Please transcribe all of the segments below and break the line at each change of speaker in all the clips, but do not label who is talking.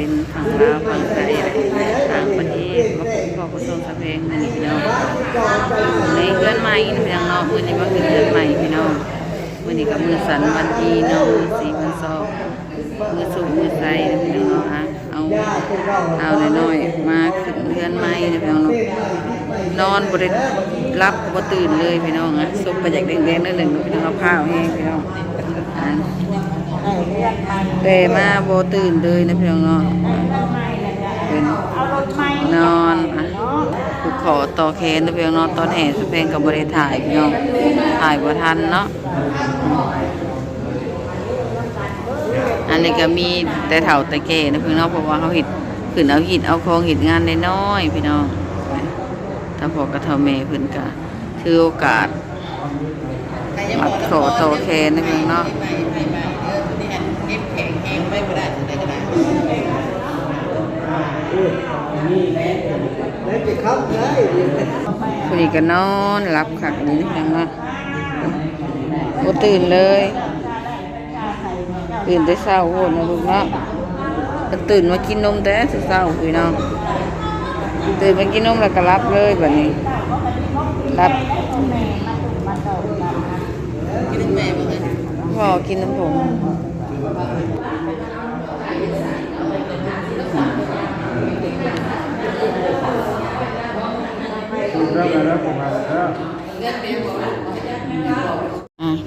เป็นฝั่งลาวฝั่งไทยและต่างประเทศมาพบพ่อผู้ทรงสเพงนี้พี่น้องในเดือนใหม่นะพี่น้องเนาะมื้อนี้มาคือเดือนใหม่พี่น้องมื้อนี้ก็มือสันวันที่เนาะมื้อสี่มื้อสองมือสุกมื้อใสนะพี่น้องเนาะฮะเอาเอาน้อยๆมาขึ้นเดือนใหม่นะพี่น้องนอนบ่ได้รับบ่ตื่นเลยพี่น้องนะซุปก็อยากแดงๆนิดหนึ่งพี่น้องเอาผ้าแห้งพี่น้องอ่า แต่มาโบตื่นเลยนะพี่น้องเนาะเป็นนอนอะผูกขอต่อแขนนะพี่น้องเนาะตอนแห่สเพลงกับบริถ่ายพี่น้องถ่ายบ่ทันเนาะอันนี้ก็มีแต่เถ่าแต่แก่นะพี่น้องเพราะว่าเขาหิดขึ้นเอาหิดเอาคองหิดงานได้น้อยๆพี่น้องถ้าพอกระเทาเมเพิ่นก็ถือโอกาสมัดขอต่อแขนนะพี่น้องเนาะ
Đấy chị khóc đấy
พอดีก็นอนรับขักนี้นะเนาะบ่ตื่นเลย ตื่นแต่เช้าโหดนะลูกเนาะก็ตื่นมากินนมแต่เช้าพี่น้องตื่นมากินนมแล้วก็รับเลยแบบนี้รับพ่อกินน้ำผมอะ พ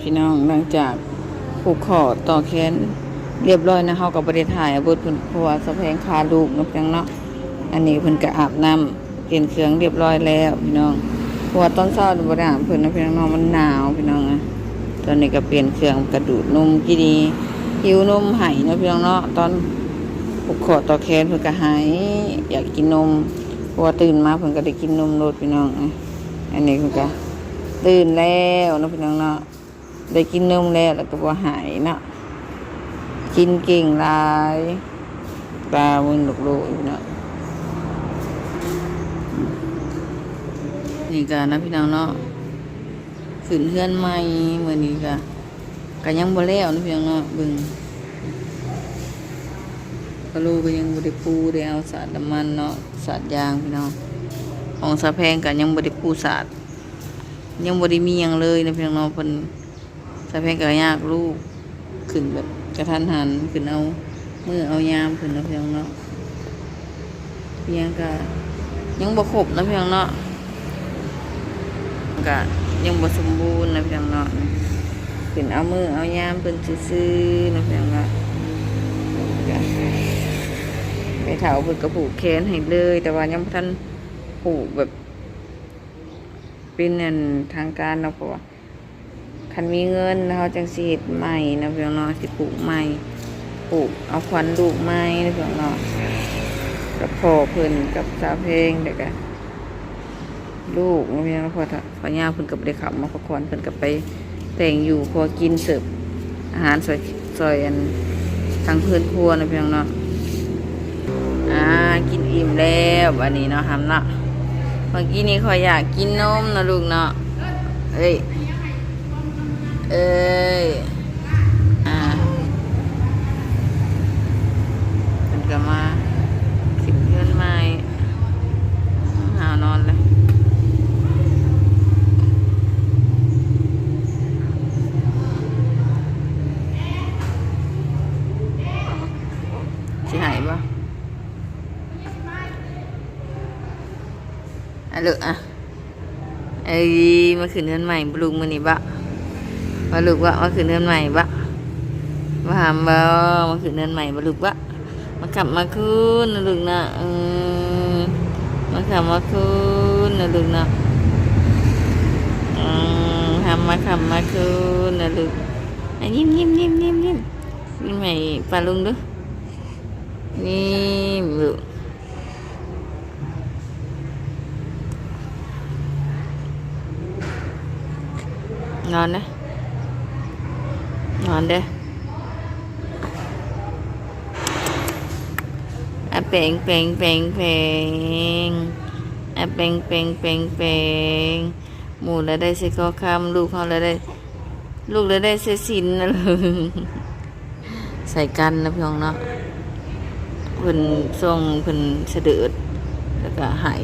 ี่น้องหลังจากผูกคอต่อแขนเรียบร้อยนะเฮาก็บ่ได้ถ่ายอาวุธเพิ่นพราะว่าสะแพงคาลูกนาะจังเนาะอันนี้เพิ่นก็อาบน้ำเปลี่ยนเครื่องเรียบร้อยแล้ว พี่น้องพราะว่าตอนเช้าบ่ได้อาบเพิ่นนะพี่น้องมันหนาวพี่น้องนะตอนนี้ก็เปลี่ยนเครื่องกระดูดนมกี่ดี หิวนมให้เนาะพี่น้องเนาะตอนผูกคอต่อแขนเพิ่นก็หายอยากกินนมพราะว่าตื่นมาเพิ่นก็ได้กินนมโลดพี่น้องอะอันนี้เพิ่นก็ตื่นแล้วเนาะพี่น้องเนาะได้กินนมแล้วแล้วก็บ่หายเนาะกินเก่งลายตามึนลูกโลอยู่เนาะนี่ก็นะพี่น้องเนาะขึ้นเฮือนใหม่มื้อนี้ก็ ก็ยังบ่แล้วนะพี่น้องเนาะบิ่งกะโลก็ยังบ่ได้ปูได้เอาสาดน้ำมันเนาะสาดยางพี่น้องของสะแพงก็ยังบ่ได้ปูสาดยังบริมีหยังเลยนะเพียงน้องเพิ่นสะเพงก็ยากลูกขึ้นแบบกระทันหันขึ้นเอามือเอายามขึ้นนะเพียงเนาะเพียงก็ยังบ่ครบนะเพียงเนาะก็ยังบ่สมบูรณ์นะเพียงเนาะ ขึ้นเอามือเอายามเพิ่นซื่อๆนะเพียงเนาะไปเถาเพิ่นก็ผูกแขนให้เลย แต่ว่ายังบ่ทันผูกแบบ เป็นอันทางการเนาะเพราะว่าคันมีเงินเขาจังสิเฮ็ดใหม่นะเพียงเนาะสิปลูกใหม่ปลูกเอาควันลูกใหม่นะเพียงเนาะกับพ่อเพิ่นกับสาวเพลงเด็กอะลูกนะเพียงเนาะพอถ้าพญาเพิ่นกับได้ขับมาพักผ่อนเพิ่นกับไป แต่งอยู่พอกินเสิร์ฟอาหารซอยซอยอันทางเพื่อนครัวนะเพียงเนาะอ่ากินอิ่มแล้วอันนี้เนาะทำเนาะเมื่อกี้นี้ขอยอยากกินนมนะลูกเนาะเอ้ยเอ้ยอ่าเป็นก็มาสิบเดือนใหม่หาวนอนเลยสิหายปะ ลูกอะเอ้ยมาขึ้นเรือนใหม่บลูกมือนี่บะมาลูกบะมาขึ้นเรือนใหม่บะมาหามบะมาขึ้นเรือนใหม่บลูกบะมาขับมาคืนนะลูกนะเออมาขับมาคืนนะลูกนะอืมทำมาขับมาคืนนะลูกอะยิ้มยิ้มยิ้มยิ้มยิ้มยิ้มให้ปลาลุงดูยิ้มลูก นอนนะนอนเด้ออะเป่งเป่งเป่งเป่งอะเป่งเป่งเป่งเป่งหมูแล้วได้ใส่ข้อคำลูกเขาแล้วได้ ลูกแล้วได้ใส่สินนะใส่กันนะพี่น้องเนาะเพิ่นทรงเพิ่นเสด็จแล้วก็หาย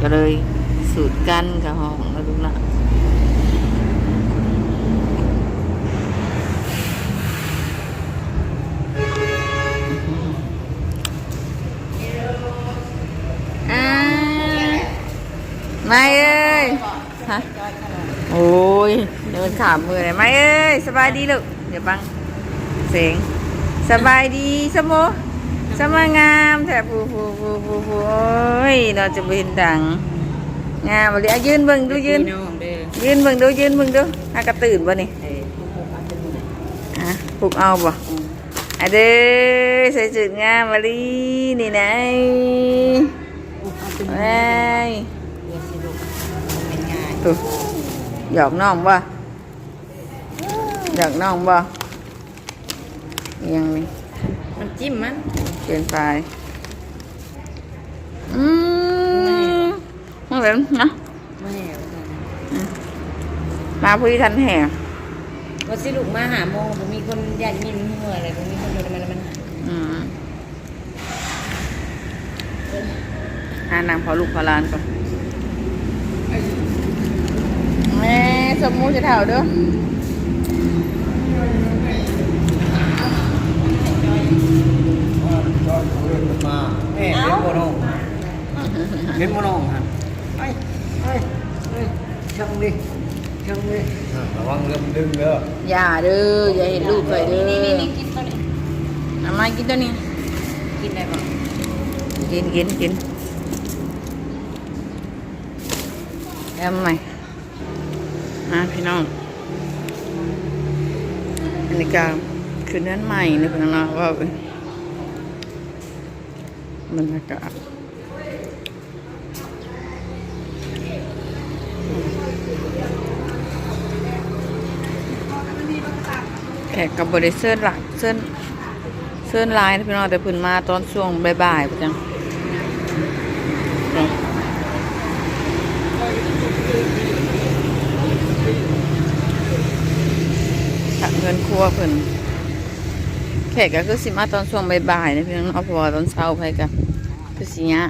ก็เลยสูตรกันกับห้องแล้วลูกละอ่า ไม่เอ้ยฮะโอ้ยเดินขามมือเลยไม่เอ้ยสบายดีลูกเดี๋ยวบังเสียงสบายดีสมโมสมางามแถบผู้ผู้ผู้ผู้ผู้โอ้ยเราจะบินดังงามเลยยืนเบิ่งดูยืนยืนเบิ่งดูยืนเบิ่งดูอากระตื่นบ่นี่ฮะปลุกเอาบ่อะเด้อใส่จุดงามมาลีนี่นะไอ้ย ตัวหยอกน้องบ่หยอกน้องบ่ยังนี่
มันจิ้มมัน
เปลี่ยนไปอืมมองเห็นนะ
ไม่แหว
มาพูดทันแห่
ว่าสิลูกมาหาโมผมมีคนอยากยินหัวอะไรผมมีคนโดนมันมันหา
อืมหานางพอลูกพอหลานก่อนแม่ สมมูจะเถ่าเด้อ
มาแม่เป็นโมโนเป็นโมโนฮะไอ้ไอ้ไอ้ช่างดิช่างดิระวังเรือมันดึงเด้อ
อย่าเด้ออย่าเห็นลูกใส่เด้อ
นี่นี่นี่กินตัวนี้
เอามากินตัวนี้
กินได้ปะ
กินกินกินแล้วใหม่ มาพี่น้อง อันนี้ก็คือเนื้อใหม่นะพี่น้องว่าบรรยากาศแขกกับบริเซอร์หลักเส้นเส้นลายนะพี่น้องแต่เพิ่นมาตอนช่วงบ่ายๆไปจัง เงินครัวเพิ่นแขกก็คือสิมาตอนช่วงบ่ายๆนะพี่น้องเพราะว่าตอนเช้าไปก็คือสิยะ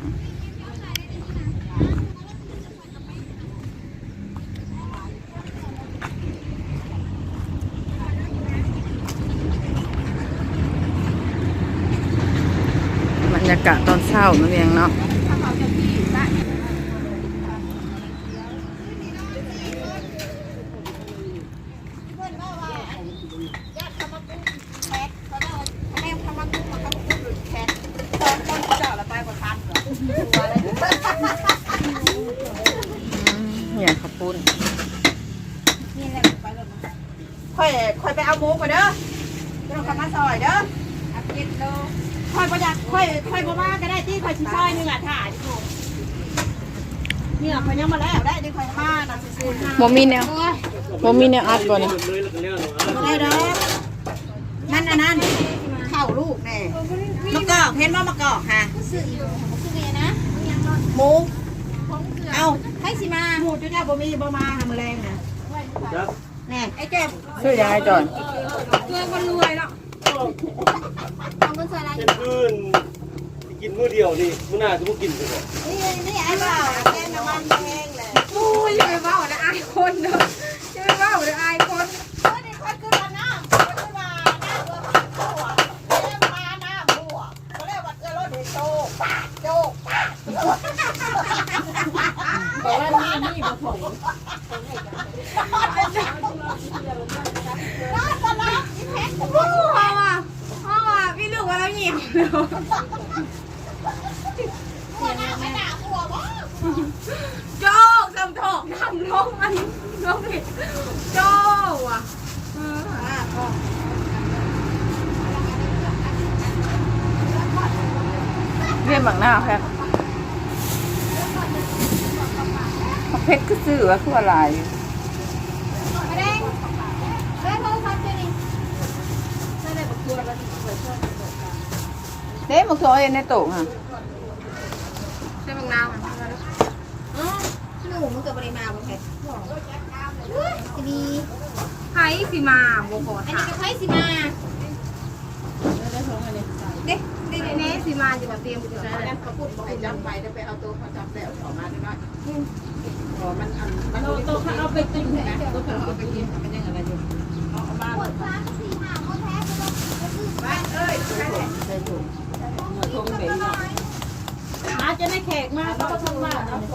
บรรยากาศตอนเช้านั่นเองเนาะ อย่างขับปุ้น
ค่อยค่อยไปเอาหมูก่อนเด้อไม่ต้องกลับมาซอยเด้อเอาเก็ดโล ค่อยประหยัดค่อยค่อยบ่มาก็ได้ที่ค่อยสิซอยหนึงอะถ่ายอยู่เนี่ยค่อยยังมาแล้วได้ที่ค่อยมาน่ะซื่อๆ
โมมีแนวโมมีแนวอัดก่อนนี่
บ่ได้ดอกนั่นอันนั้นเข้าลูกแน่มะกอกเห็นบ่มะกอกค่ะหมูเอาให้สิมาหมูจุจ้าบ่มีบ่มาหามื้อแรงน่ะแน่ไอ้แก้ม
ชื่อยังไงจอน
เพื่อนคนรวยเนาะ
เป็นพื้นกิน มื้อเดียวนี่มื้อหน้าจะบ่กินเลย
นี่นี่ไอ้บ่าวแก้มน้ำมันแห้งเลย
โอ้ยอย่าไปว่านะอายคนเนอะอย่าไปว่านะอายคน
เฮ้ยนี่คนขึ้นมาน้ำคนขึ้นมาน้ำเรือขับบัวเรียกมาน้ำบัวเขาเรียกว่าเรือรถเดโจปากโจปากบอกว่านี่นี่บ่ถงน่าจะรักอีแพ็ค
โอ้พ่อว่ะพ่อว่ะพี่ลูกว่าเราหยิบเนอะ โจกสำถอกทำลงมันลงผิดโจกว่ะเรี
ยนบางหน้าแค่เพชรคือซื้อว่าคืออะไร
มาแดงเฮ้ยโทรศัพท์เนี่
เด้มาคืออาเองในโต๊ะค่ะ
ช่บางนาว
อ๋อหนูมันเกิดปริมาณบ่แพ็คดี
ไผ่สิมาโบขอ
อัน
ถา
นี้
ม
ก็ไพ่สิมาเด็ก
สิแน่สิมาจะมาเตรียมจะใช้แล้ว
เขาพูดบอกให้จับไปได้ไปเอาตัวเขาจับแล้วออกมาได้ไหมอ๋อมันอันมัน
โตโตเขาเอาไปกินนะโตเขาเอาไปกินมันยังอะไรอยู่
เอามา
ปวดฟ้าก็สี่หาคนแพ้ก็ต้อง
บ้านเอ้ย
ใส่ถุงมาทงแบบนี้อาจจะได้แขก มาเขาก็ทำว่าเนาะเ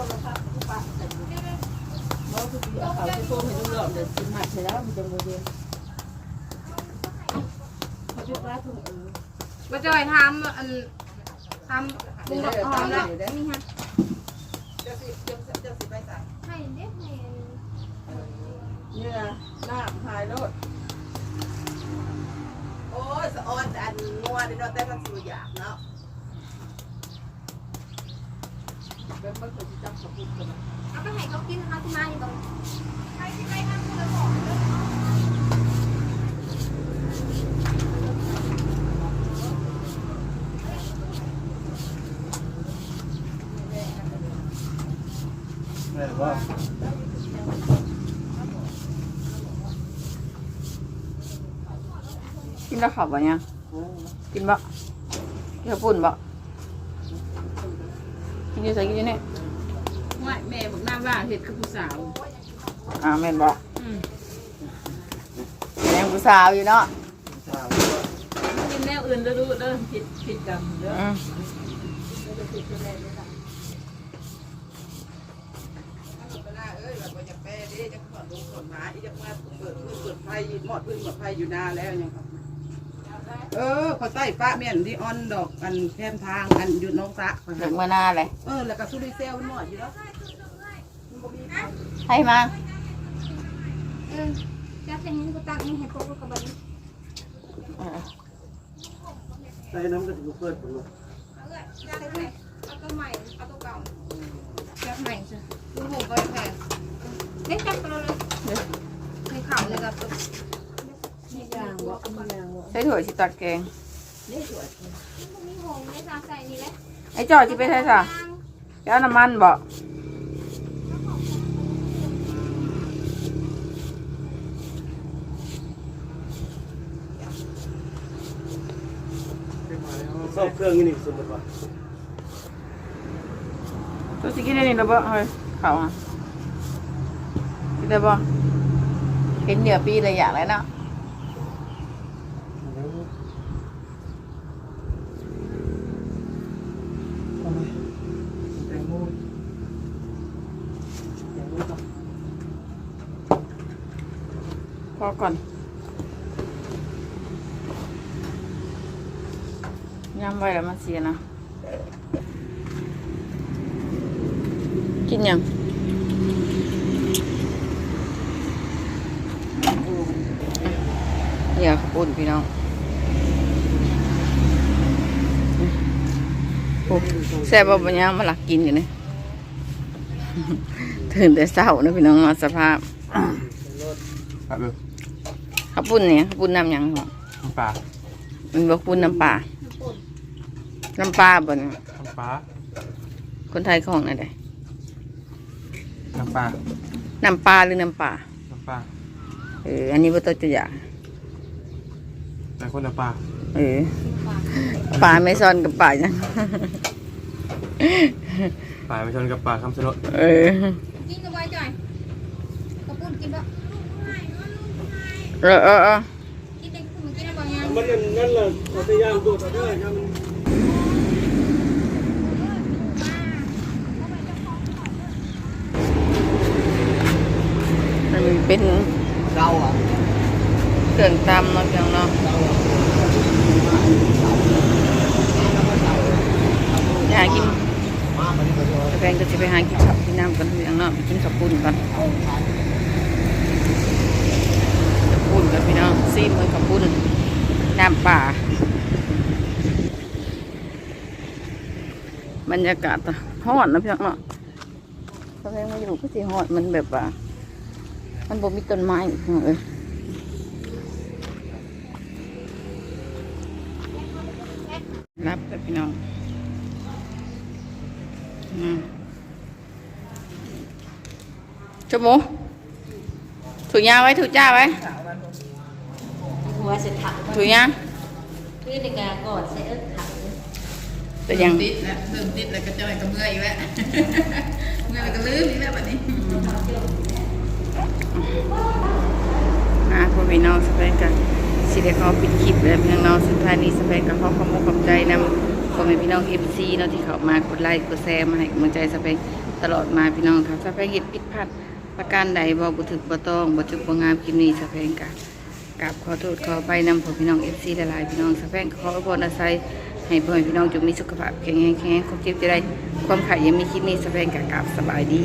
ขาจะโทรให้ลูกหลานเดี๋ยวซื้อมาเสร็จแล้วมันจะโมเดลเขาจะว่าถุงเออ
มาจอยทำอันทำบุ้งหอมแล้วนี่ฮะ
เจ้าสิเจ้าเจ้าสิไปสั่ง
ให้เด็กให้
เนื้อหน้าหายรถโอ้ยสะออนอันงัวนี่เนาะแต่มันสิอยากเนาะ เป็นมันคือจับกับพูดกัน
เอาไปให้เขากินเขาที่มาอยู่ตรงใครที่ไปทำเลยบอกเลย
แม่ว่า
กินแล้วขับวะเนี่ยกินบ่กินข้าวปุ้นบ่ กินอยู่ใส่กินอยู่นี่
ว่าแม่บอกน้าว่าเห็ดกับผู้สาว
อ่าแม่นบ่ยังผู้สาวอยู่เนาะ
กินแนวอื่นเด้อดูเด้อผิดผิดกันเด้อ
อืม
เอ้ยแบบว่าจะแป้ดิจะขอดูขนหมาอีจะมาเปิดพื้นเปิดไฟหมดพื้นหมดไฟอยู่นาแล้วยังครับ เออเขาใต้ป้าเมียนที่ออนดอกอันแคมทางอันอยู่น้องสะ
เด็กมาหน้าเลย
เออแล้วก็ซูริเซลมันหมดอยู่แล้ว
ให้มา
เออจะจะเห็นกูตักนี่ให้พวกกูกระบะนี้
เออ
ใส่น้ำกระถิ่นเปิดผมเลย
เอาเลยจะได้ไหมเอาตัวใหม่เอาตัวเก่า
จับใหม่ซะ
ดูหูไปแพงเล่นจับกันเลยในข่าวเลยกับตัว
มียางบ่มียางบ่
ใช้ถั่วสิตัดแกง
นี่สวย
มีหงในซาใส่นี่แหละ
ไอ้จอดสิไปใช้ซะเจ้าน้ำมันบ่
ชอบเครื่องนี่นี่สมมติว่า
ตัวสิกินได้นี่แล้วบ่เฮ้ยเขาอะกินได้บ่เห็นเหนือปีเลยอยากแล้วเนาะ
แตงโมแตงโมต่อ
พ อก่อนย่ำไว้แล้วมันเสียนะ กินยังเนี่ยขอบคุณพี่น้องโอ้แซ่บบ่ปัญญามาหลักกินอยู่นี่ตื่นแต่เช้านะพี่น้องมาสภาพ
ครับเออ
ข้าวปุ้นเนี่ยข้าวปุ้นน้ำหยังหรอ
น้ำปลา
มันบอกปุ้นน้ำปลาน้ำปลาบ่เนี่ย
น้ำปลา
คนไทยของอะไร
น้ำปลา
น้ำปลาหรือน้ำปลา
น้ำปลา
เอออันนี้ว่าตัวจะอยาก
แต่คนน้ำปลา
เออปลาไม่ซ่อนกับปลาจัง
ปลาไปชนกับปลาคำชะโนด
เออ
กินกันไว้จ่อยกระปุ้นกินปะ
เออเออเออ
กินเด็กคุณกินอะไรบางอย่าง
มันนั่นแหละเราพยายามตัวต่อด้วยครับ
มันเป็น
เราอะ
เครื่องตำเนาะเพียงเนาะอยากกินแฟนก็จะไปหากินข้าวกินน้ำกันเพียงเนาะไปกินข้าวปุ้นกันข้าว ปุ้นกันพี่น้องซีมือข้าวปุ้นน้ำป่า บรรยากาศฮอดนะพี่น้องเนาะแสดงว่าอยู่ก็สิฮอดมันแบบว่า มันบ่มีต้นไม้เอ้ยรับกับพี่น้องอืมชั่วโมงถูกยาไว้ถูกจ้าไว้
หัวเสร็จถัก
ถูกยา
คือในกากอดใส่เอิ้นถัก
แต่ยัง
ติดแล้วเพิ่มติดแล้วก็จะไปกับเมื่อยอีกแล้วเมื่อยแล้วก็ลืมอีกแล้วแบบนี้
อะพ่อพี่น้องสเปนกับสิได้เขาปิดคลิปแล้วพี่น้องสุดท้ายนี้สเปนกับเขาขอมขอบใจนำพ่อแม่พี่น้องเอฟซีเนาะที่เขามากดไลค์กดแชร์มาให้กำลังใจสเปนตลอดมาพี่น้องครับสเปนเห็นผิดพลาดประการใดบ่บุถึกบ่ต้องบ่จุกบ่งามคลิปนี้สเปนกับ กับขอโทษขอไปนำผมพี่น้องเอฟซีละลายพี่น้องสเปนขออวยพรอาศัยให้พ่อแม่พี่น้องจงมีสุขภาพแข็งแรงแข็งแรงครบเจ็บจะได้ความขายยังมีคลิปนี้สเปนกับกับสบายดี